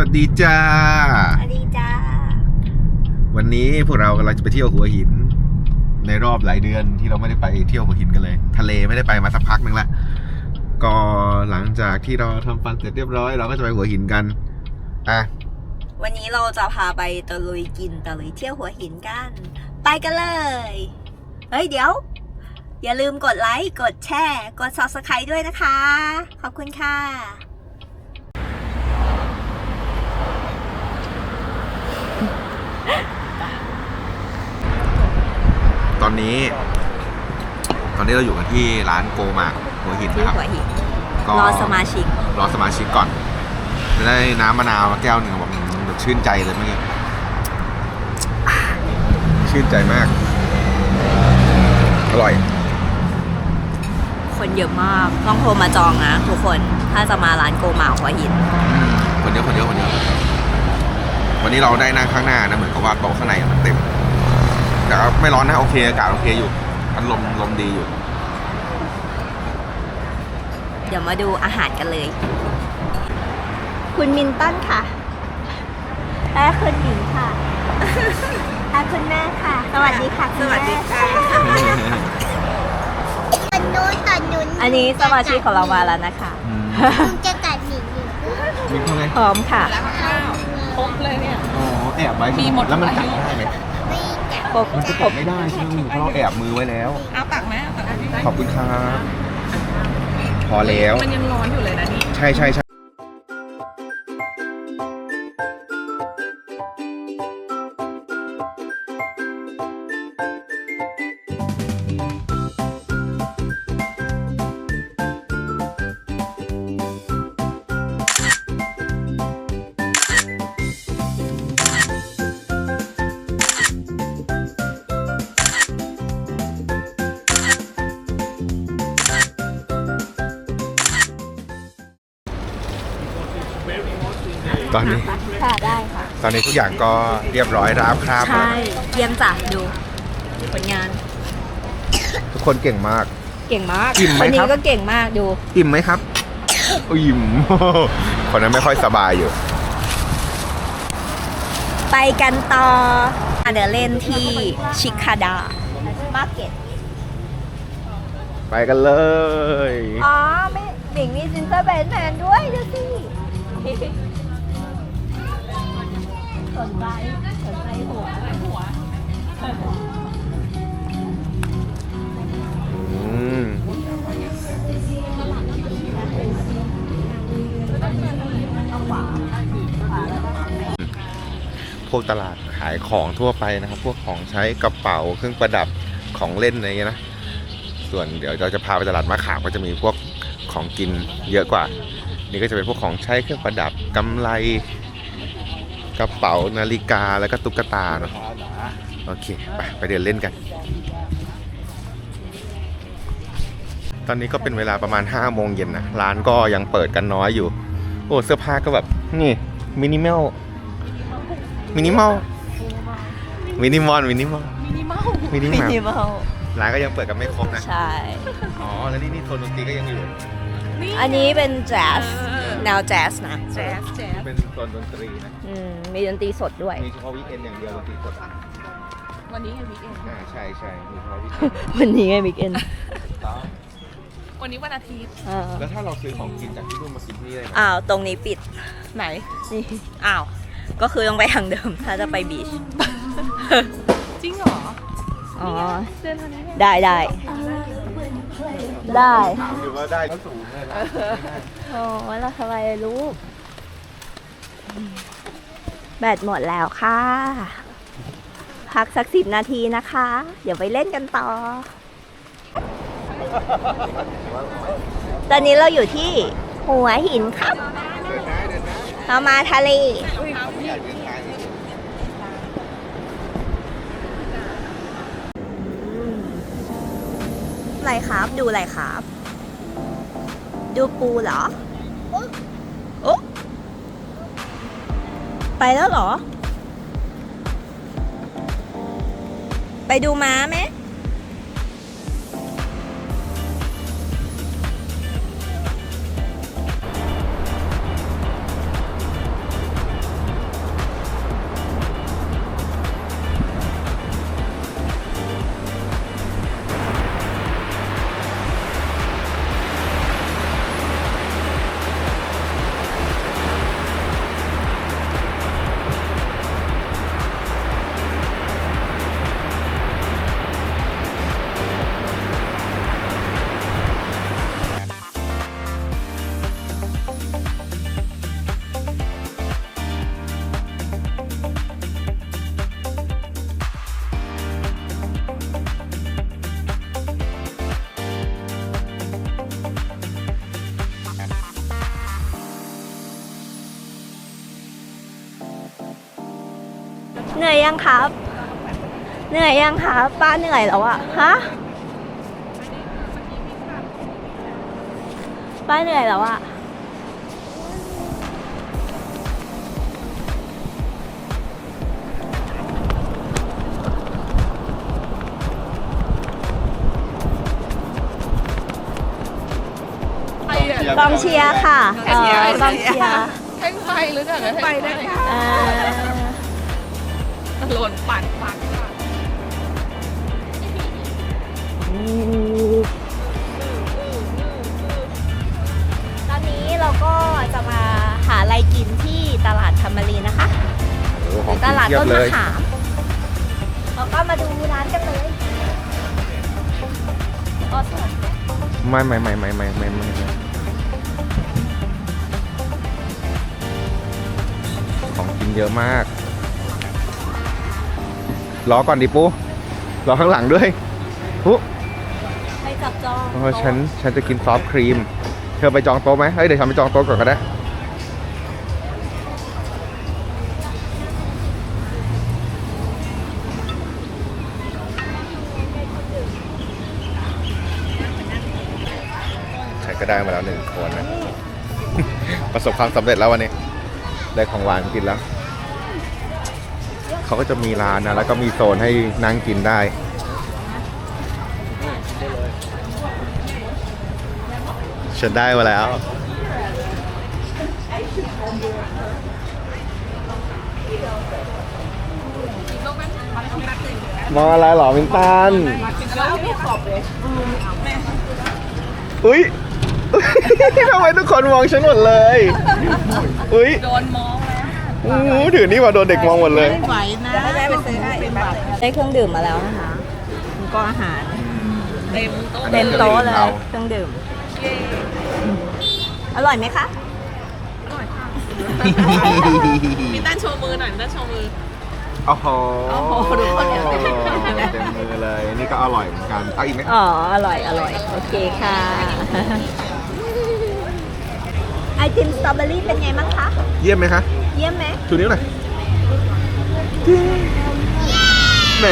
วัสดีจ้า สวัสดีจ้า วันนี้พวกเรากำลังจะไปเที่ยวหัวหิน ในรอบหลายเดือนที่เราไม่ได้ไปเที่ยวหัวหินกันเลย ทะเลไม่ได้ไปมาสักพักนึงละก็หลังจากที่เราทำฟันเสร็จเรียบร้อยเราก็จะไปหัวหินกันอะวันนี้เราจะพาไปตะลุยกินตะลุยเที่ยวหัวหินกัน ไปกันเลยเฮ้ยเดี๋ยว อย่าลืมกดไลค์กดแชร์ กด subscribe ด้วยนะคะ ขอบคุณค่ะ ตอนนี้ ตอนนี้เราอยู่กันที่ร้านโกมาหัวหินที่นะครับ หัวหินก็รอสมาชิก รอสมาชิกก่อนจะได้น้ำมะนาวมาแก้วหนึ่งบอกอืมแบบชื่นใจเลยเมื่อกี้ชื่นใจมาก อร่อย คนเยอะมาก ต้องโทรมาจองนะทุกคนถ้าจะมาร้านโกมาหัวหิน คนเยอะคนเยอะคนเยอะ วันนี้เราได้นั่งข้างหน้านะเหมือนกับว่าโต๊ะข้างในอะมันเต็ม แต่ก็ไม่ร้อนนะโอเคอากาศโอเคอยู่พัดลมลมดีอยู่ เดี๋ยวมาดูอาหารกันเลย คุณมินตันค่ะและคุณหญิงค่ะและคุณแม่ค่ะ สวัสดีค่ะสวัสดีค่ะตันนู้นตันนู้นอันนี้สมาชิกของเรามาแล้วนะคะลุงจะกัดหนิงอยู่ มีเท่าไหร่พร้อมค่ะ ครบเลยเนี่ย อ๋อแอบไว้ใช่มีหมดแล้วมันอากัดยุ ได้ไหมไม่กัดครบมันจะครกับดไม่ได้ใช่ไหมเพราะเราแอบมือไว้แล้ว เอาตักไหมเอาตักไหมขอบคุณครับพอแล้ว มันยังร้อนอยู่เลยนะนี่ ใช่ใช่ใช่ ตอนนี้ ค่ะได้ค่ะ ตอนนี้ทุกอย่างก็เรียบร้อยราบคราบแล้วใช่เยี่ยมจ้ะดูผลงาน ทุกคนเก่งมาก เก่งมากอิ่มไหมคนนี้ครับ ก็เก่งมากดู อิ่มไหมครับ อิ่ม คนนั้นไม่ค่อยสบายอยู่ ไปกันต่อเดินเล่นที่ชิคาดา มาร์เก็ต ไปกันเลย อ๋อ ไม่หมิงมีซินเตอร์แบนแมนด้วยดูสิ สนใจสนใจหัวอืมพวกตลาดขายของทั่วไปนะครับ พวกของใช้กระเป๋าเครื่องประดับของเล่นอะไรอย่างเงี้ยนะ ส่วนเดี๋ยวเราจะพาไปตลาดมะขามก็จะมีพวกของกินเยอะกว่า นี่ก็จะเป็นพวกของใช้เครื่องประดับกำไร กระเป๋านาฬิกาแล้วก็ตุ๊กตาเนาะโอเค ไปไปเดินเล่นกัน ตอนนี้ก็เป็นเวลาประมาณ5โมงเย็นนะร้านก็ยังเปิดกันน้อยอยู่ โอ้เสื้อผ้าก็แบบ นี่มินิมอลมินิมอลมินิมอลมินิมอลมินิมอลมินิมิมอลนิมอลร้านก็ยังเปิดกันไม่ครบนะ ใช่ อ๋อ แล้วนี่นี่โซนดนตรีก็ยังอยู่ อันนี้เป็นแจ๊ส แนวแจ๊สนะแจ๊สแจ๊สเป็นโซนดนตรีนะ อืมมีดนตรีสดด้วย มีเฉพาะวีคเอนอย่างเดียวดนตรีสดอะวันนี้ไงวีคเอนอ่าใช่ใช่มีเฉพาะวีคเอนวันนี้ไงมิกเอนวันนี้วันอาทิตย์แล้วถ้าเราซื้อของกินจากที่นู่นมากินที่นี่ได้ไหมอ้าว ตรงนี้ปิดไหน นี่อ้าว ก็คือต้องไปทางเดิม ถ้าจะไปบีช จริงเหรออ๋อ เดินทางนี้ไงได้ได้ ได้ หรือว่าได้ก็สูงเลยนะ โอ้แล้วทำไมลูก แบตหมดแล้วค่ะ พักสักสิบนาทีนะคะ เดี๋ยวไปเล่นกันต่อ ตอนนี้เราอยู่ที่หัวหินครับ เรามาทะเล อะไรครับ ดูอะไรครับ ดูปูเหรอ ไปแล้วเหรอ ไปดูม้าไหม ยังครับ เหนื่อยยังครับป้าเหนื่อยแล้วอะฮะป้าเหนื่อยแล้วอะใครอะกองเชียร์ค่ะเอ่อกองเชียร์ แท่งไฟหรือเปล่าแท่งไฟได้ค่ะเอ่อ หล่นปัดปัดตอนนี้เราก็จะมาหาอะไรกินที่ตลาดธรรมรีนะคะหรือตลาดต้นมะขามเราก็มาดูร้านกันเลยอ๋อวไม่ไม่ไม่ไม่ไม่ไม่ไม่ของกินเยอะมาก รอก่อนดิปูรอข้างหลังด้วยปุ๊ไปจับจองโอ้ฉันฉันจะกินซอฟต์ครีม เธอไปจองโต๊ะไหมเฮ้ยเดี๋ยวฉันไปจองโต๊ะก่อนก็ได้ใครก็ได้มาแล้วหนึ่งคนนะ ประสบความสำเร็จแล้ววันนี้ ได้ของหวานกินแล้ว เขาก็จะมีร้านนะแล้วก็มีโซนให้นั่งกินได้ฉันได้มาแล้ว มองอะไรหรอมินตันอุ้ยทำไมทุกคนมองฉันหมดเลย อุ้ยโดนมอง แล้วอู้หูถือนี่มาโดนเด็กมองหมดเลยได้เครื่องดื่มมาแล้วนะคะแล้วก็อาหารเต็มโต๊ะเต็มโต๊ะเลยเราเครื่องดื่มเย้อร่อยไหมคะอร่อยค่ะมีตั้นโชว์มือหน่อยมีตั้นโชว์มือ โอ้โหโอ้โหดูคนเดียว เต็มมือเลย นี่ก็อร่อยเหมือนกันเอาอีกไหมอ๋อ อร่อย อร่อย โอเคค่ะ ไอติมสตรอเบอรี่เป็นไงบ้างคะ เยี่ยมไหมคะ เยี่ยมไหมชูนิ้วหน่อยแหม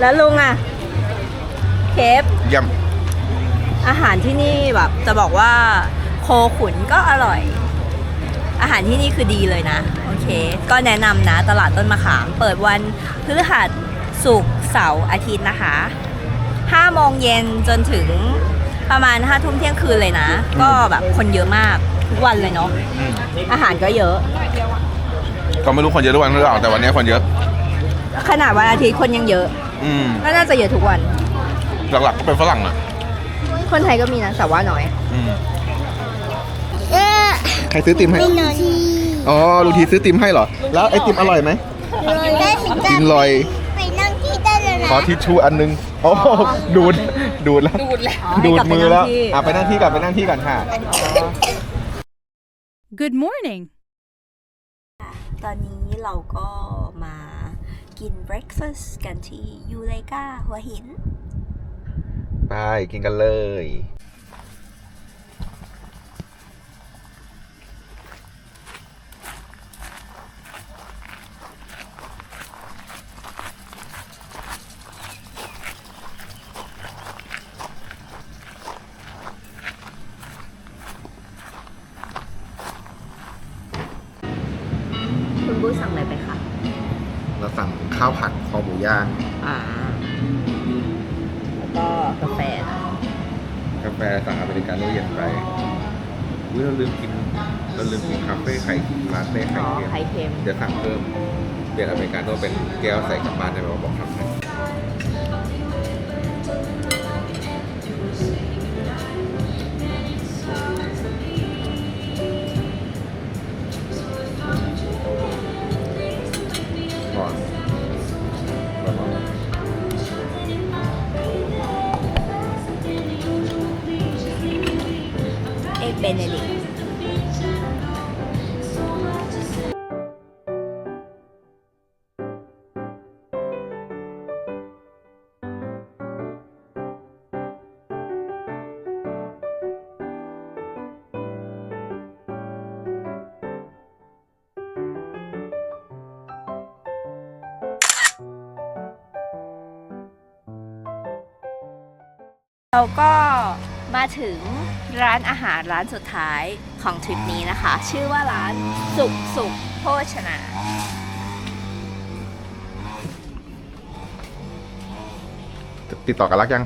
แล้วลุงอะ เคฟเยี่ยม อาหารที่นี่แบบจะบอกว่าโคขุนก็อร่อย อาหารที่นี่คือดีเลยนะ โอเค ก็แนะนำนะ ตลาดต้นมะขาม เปิดวันพฤหัสศุกร์เสาร์อาทิตย์นะคะ 5โมงเย็นจนถึงประมาณ5ทุ่มเที่ยงคืนเลยนะ ก็แบบคนเยอะมากทุกวันเลยเนาะอาหารก็เยอะ ก็ไม่รู้คนเยอะทุกวันหรือเปล่าแต่วันนี้คนเยอะ ขนาดวันอาทิตย์คนยังเยอะอืม ก็น่าจะเยอะทุกวัน หลักๆก็เป็นฝรั่งอะคนไทยก็มีนะแต่ว่าน้อย อืมเออใครซื้อติมให้ ไม่นอนที่อ๋อลูกทีซื้อติมให้เหรอ แล้วไอติมอร่อยไหมได้สิกินลอย นะขอทิชชู่อันนึงโอ้ดูดดูดแล้วดูดแล้ว ดูดมือแล้วอะไปนั่งที่ก่อนไปนั่งที่ก่อนค่ะ Good morning. ตอนนี้เราก็มากิน breakfast กันที่ยูเลกาหัวหิน ไปกินกันเลย ย่างอ่า แล้วก็กาแฟนะกาแฟสั่งอเมริกาโน่เย็นไปอุ้ยเราลืมกินเราลืมกินคาเฟ่ไข่ลาเต้ไข่อ๋อเค็มไข่เค็ม เดี๋ยวสั่งเพิ่มเปลี่ยนอเมริกาโน่เป็นแก้วใส่กลับบ้านได้ไหมว่าบอกทำให้ เราก็มาถึงร้านอาหารร้านสุดท้ายของทริปนี้นะคะ ชื่อว่าร้านสุกสุกโภชนา ติดต่อกันรักยัง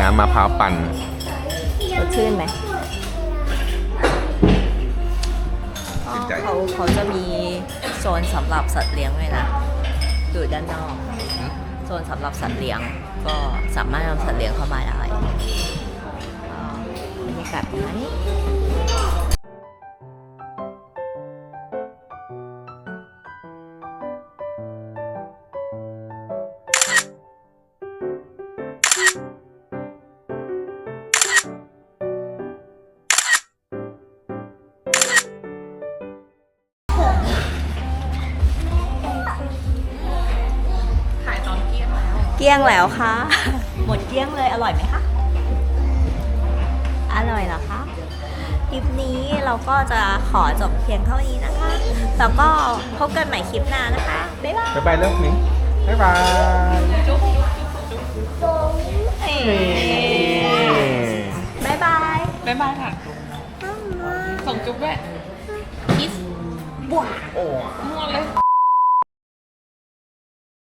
น้ำมะพร้าวปั่นสดชื่นไหมติดใจเขาเขาจะมีโซนสำหรับสัตว์เลี้ยงด้วยนะอยู่ด้านนอกโซนสำหรับสัตว์เลี้ยง ก็สามารถนำสัตว์เลี้ยงเข้ามาได้อ่าบรรยากาศประมาณนี้ กลี้ยงแล้วค่ะ หมดเกลี้ยงเลยอร่อยไหมคะ อร่อยเหรอคะคลิปนี้เราก็จะขอจบเพียงเท่านี้นะคะ แล้วก็พบกันใหม่คลิปหน้านะคะ บ๊ายบาย บ๊ายบายเลิกหมิงบ๊ายบายจุ๊บเอ๋บ๊ายบาย บ๊ายบายค่ะ ส่งจุ๊บด้วยคิสบวกมั่วเลย